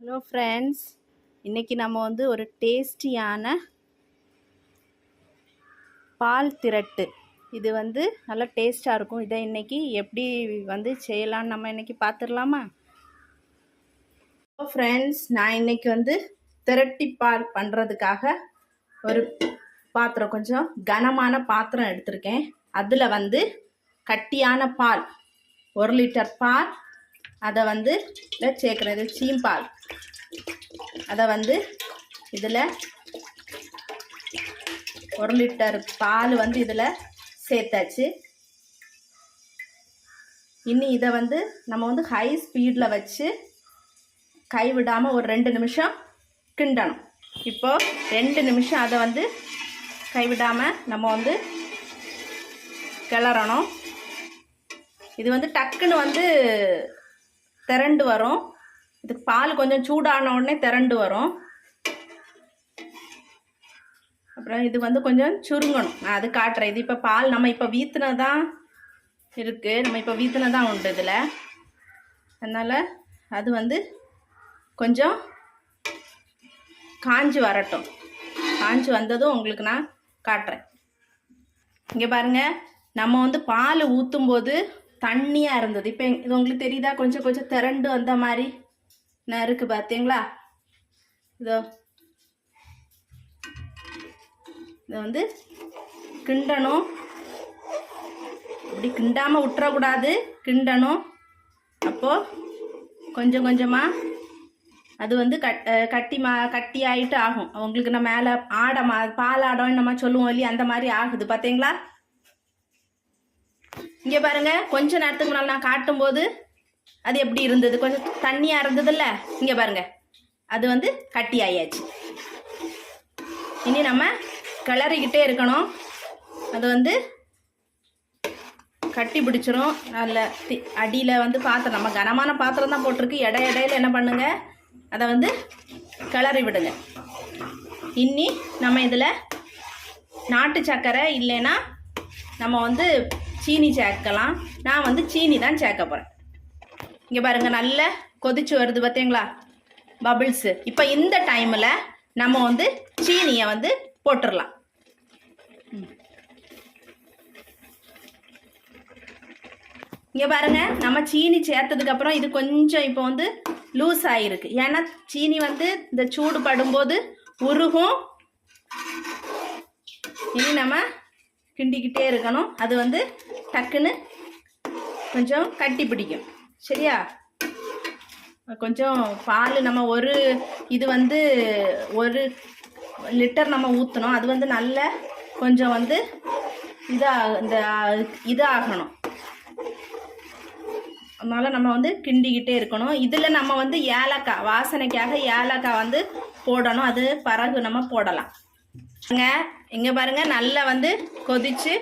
Hello friends இன்றைக்கி நம்ம வந்து ஒரு டேஸ்டியான பால் திரட்டு. இது வந்து நல்லா டேஸ்ட்டாக இருக்கும். இதை இன்றைக்கி எப்படி வந்து செய்யலான்னு நம்ம இன்றைக்கி பார்த்துடலாமா? ஹலோ ஃப்ரெண்ட்ஸ் நான் இன்றைக்கி வந்து திரட்டி பால் பண்ணுறதுக்காக ஒரு பாத்திரம் கொஞ்சம் கனமான பாத்திரம் எடுத்திருக்கேன். அதில் வந்து கட்டியான பால் ஒரு லிட்டர் பால் அதை வந்து இதில் சேர்க்குறது சீம்பால். அதை வந்து இதில் ஒரு லிட்டர் பால் வந்து இதில் சேர்த்தாச்சு. இனி இதை வந்து நம்ம வந்து ஹை ஸ்பீடில் வச்சு கை விடாமல் ஒரு ரெண்டு நிமிஷம் கிண்டணும். இப்போது ரெண்டு நிமிஷம் அதை வந்து கைவிடாமல் நம்ம வந்து கிளறணும். இது வந்து டக்குன்னு வந்து திரண்டு வரும். இது பால் கொஞ்சம் சூடான உடனே திரண்டு வரும். அப்புறம் இது வந்து கொஞ்சம் சுருங்கணும். நான் அது காட்டுறேன். இது இப்போ பால் நம்ம இப்போ வீத்துனதான் இருக்குது நம்ம இப்போ வீத்துனதான் உண்டு இதில். அதனால் அது வந்து கொஞ்சம் காஞ்சி வரட்டும். காஞ்சி வந்ததும் உங்களுக்கு நான் காட்டுறேன். இங்கே பாருங்கள் நம்ம வந்து பால் ஊற்றும்போது தண்ணியாக இருந்தது. இப்போ இது உங்களுக்கு தெரியுதா? கொஞ்சம் கொஞ்சம் திரண்டு வந்த மாதிரி. நான் இருக்குது பார்த்தீங்களா இதோ. இதை வந்து கிண்டணும். இப்படி கிண்டாமல் விட்டுறக்கூடாது கிண்டணும். அப்போது கொஞ்சம் கொஞ்சமாக அது வந்து கட் கட்டி மா கட்டி ஆகிட்டு ஆகும். உங்களுக்கு நம்ம மேலே ஆடமா பாலாடம் நம்ம சொல்லுவோம் இல்லையா? அந்த மாதிரி ஆகுது. பார்த்தீங்களா இங்கே பாருங்க கொஞ்ச நேரத்துக்கு முன்னால் நான் காட்டும்போது அது எப்படி இருந்தது? கொஞ்சம் தண்ணியாக இருந்ததுல்ல? இங்கே பாருங்க. அது வந்து கட்டி ஆயாச்சு. இனி நம்ம கிளறிக்கிட்டே இருக்கணும். அது வந்து கட்டி பிடிச்சிரும். நல்ல தி அடியில் வந்து பாத்திரம் நம்ம கனமான பாத்திரம் தான் போட்டிருக்கு. இடை இடையில என்ன பண்ணுங்க? அதை வந்து கிளறி விடுங்க. இன்னி நம்ம இதில் நாட்டு சர்க்கரை இல்லைன்னா நம்ம வந்து சீனி சேர்க்கலாம். நான் வந்து சீனி தான் சேர்க்க போகிறேன் இங்கே பாருங்கள் நல்ல கொதிச்சு வருது பார்த்தீங்களா பபிள்ஸு இப்போ இந்த டைமில் நம்ம வந்து சீனியை வந்து போட்டுடலாம் இங்கே பாருங்க நம்ம சீனி சேர்த்ததுக்கப்புறம் இது கொஞ்சம் இப்போ வந்து லூஸ் ஆகிருக்கு ஏன்னா சீனி வந்து இந்த சூடு படும்போது உருகும். இனி நம்ம கிண்டிக்கிட்டே இருக்கணும். அது வந்து டக்குன்னு கொஞ்சம் கட்டி பிடிக்கும். சரியா? கொஞ்சம் பால் நம்ம ஒரு இது வந்து ஒரு லிட்டர் நம்ம ஊற்றணும் அது வந்து நல்ல கொஞ்சம் வந்து இதாக இந்த இதாகணும். அதனால் நம்ம வந்து கிண்டிக்கிட்டே இருக்கணும். இதில் நம்ம வந்து ஏலக்காய் வாசனைக்காக ஏலக்காய் வந்து போடணும். அது பிறகு நம்ம போடலாம். இங்கே பாருங்க நல்லா வந்து கொதிச்சு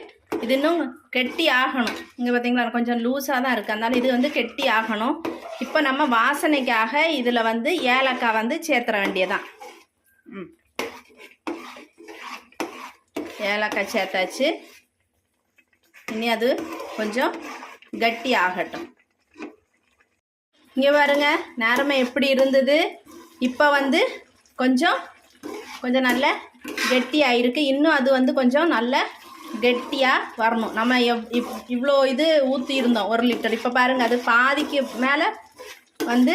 இது இன்னும் கெட்டி ஆகணும். இங்கே பார்த்தீங்களா கொஞ்சம் லூஸாக தான் இருக்குது அதனால இது வந்து கெட்டி ஆகணும். இப்போ நம்ம வாசனைக்காக இதில் வந்து ஏலக்காய் வந்து சேர்த்துற வேண்டியதான் ம். ஏலக்காய் சேர்த்தாச்சு. இனி அது கொஞ்சம் கட்டி ஆகட்டும். இங்கே பாருங்க நேரமே எப்படி இருந்தது? இப்போ வந்து கொஞ்சம் கொஞ்சம் நல்ல கெட்டியாக இருக்குது இன்னும் அது வந்து கொஞ்சம் நல்ல கெட்டியாக வரணும். நம்ம எவ் இவ் இவ்வளோ இது ஊற்றி இருந்தோம் ஒரு லிட்டர். இப்போ பாருங்கள் அது பாதிக்கு மேலே வந்து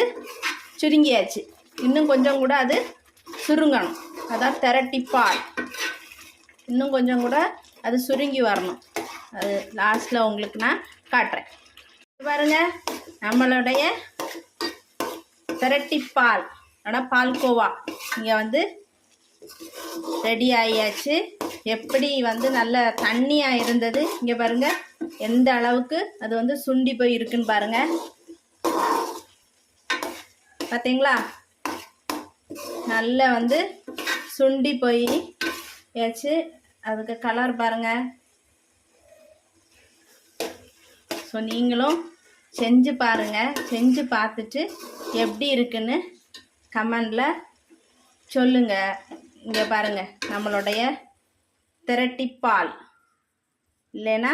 சுருங்கியாச்சு. இன்னும் கொஞ்சம் கூட அது சுருங்கணும். அதான் திரட்டி பால். இன்னும் கொஞ்சம் கூட அது சுருங்கி வரணும். அது லாஸ்ட்டில் உங்களுக்கு நான் காட்டுறேன். பாருங்க நம்மளுடைய திரட்டிப்பால் ஆனால் பால்கோவா. இங்கே வந்து ரெடி ஆகியாச்சு எப்படி வந்து நல்ல தண்ணியாக இருந்தது? இங்கே பாருங்கள் எந்த அளவுக்கு அது வந்து சுண்டி போய் இருக்குன்னு பாருங்கள் பார்த்தீங்களா நல்லா வந்து சுண்டி போய் ஏச்சு அதுக்கு கலர் பாருங்கள் ஸோ நீங்களும் செஞ்சு பாருங்கள் செஞ்சு பார்த்துட்டு எப்படி இருக்குன்னு கமெண்டில் சொல்லுங்கள் இங்கே பாருங்கள் நம்மளுடைய திரட்டி பால் இல்லைன்னா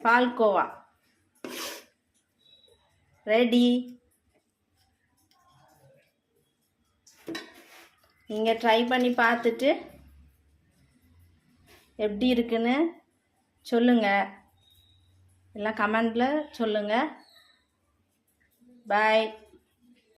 பால்கோவா. ரெடி நீங்கள் ட்ரை பண்ணி பார்த்துட்டு எப்படி இருக்குன்னு சொல்லுங்கள் எல்லாம் கமெண்டில் சொல்லுங்கள் பாய்